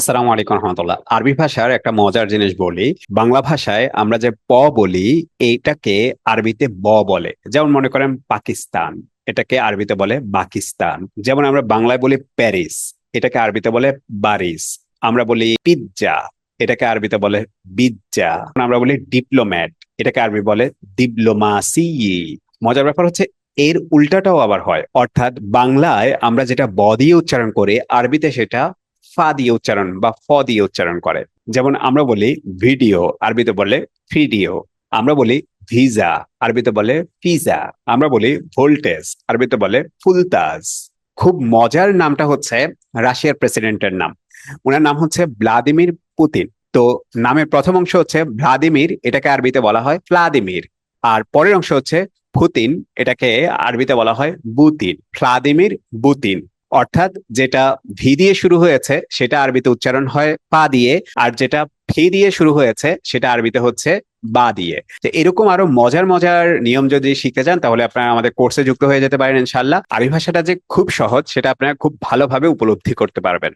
আসসালামু আলাইকুম রহমতুল্লাহ। আরবি ভাষার একটা মজার জিনিস বলি, বাংলা ভাষায় আমরা যে প বলি, এইটাকে আরবিতে ব বলে। যেমন মনে করেন পাকিস্তান, এটাকে আরবিতে বলে পাকিস্তান যেমন আমরা বাংলায় বলি প্যারিস, এটাকে আরবিতে বলে বারিস। আমরা বলি পিৎজা এটাকে আরবিতে বলে বিজ্জা। আমরা বলি ডিপ্লোম্যাট, এটাকে আরবি বলে ডিপ্লোমাসি। মজার ব্যাপার হচ্ছে এর উল্টাটাও আবার হয়। অর্থাৎ বাংলায় আমরা যেটা ব দিয়ে উচ্চারণ করি, আরবিতে সেটা ফা দিয়ে উচ্চারণ বা ফ দিয়ে উচ্চারণ করে। যেমন আমরা বলি ভিডিও, আরবিতে বলে ভিডিও আমরা বলি ভিজা, আরবিতে বলে ফিজা। আমরা বলি ভোল্টেজ, আরবিতে বলে ফুলতাজ। খুব মজার নামটা হচ্ছে রাশিয়ার প্রেসিডেন্টের নাম। ওনার নাম হচ্ছে ভ্লাদিমির পুতিন। তো নামের প্রথম অংশ হচ্ছে ভ্লাদিমির, এটাকে আরবিতে বলা হয় ভ্লাদিমির আর পরের অংশ হচ্ছে পুতিন, এটাকে আরবিতে বলা হয় বুতিন। ভ্লাদিমির বুতিন। অর্থাৎ যেটা ভি দিয়ে শুরু হয়েছে, সেটা আরবিতে উচ্চারণ হয় পা দিয়ে, আর যেটা ফি দিয়ে শুরু হয়েছে, সেটা আরবিতে হচ্ছে বা দিয়ে। এরকম আরও মজার মজার নিয়ম যদি শিখতে চান, তাহলে আপনারা আমাদের কোর্সে যুক্ত হয়ে যেতে পারেন ইনশাল্লাহ আরবি ভাষাটা যে খুব সহজ, সেটা আপনারা খুব ভালোভাবে উপলব্ধি করতে পারবেন।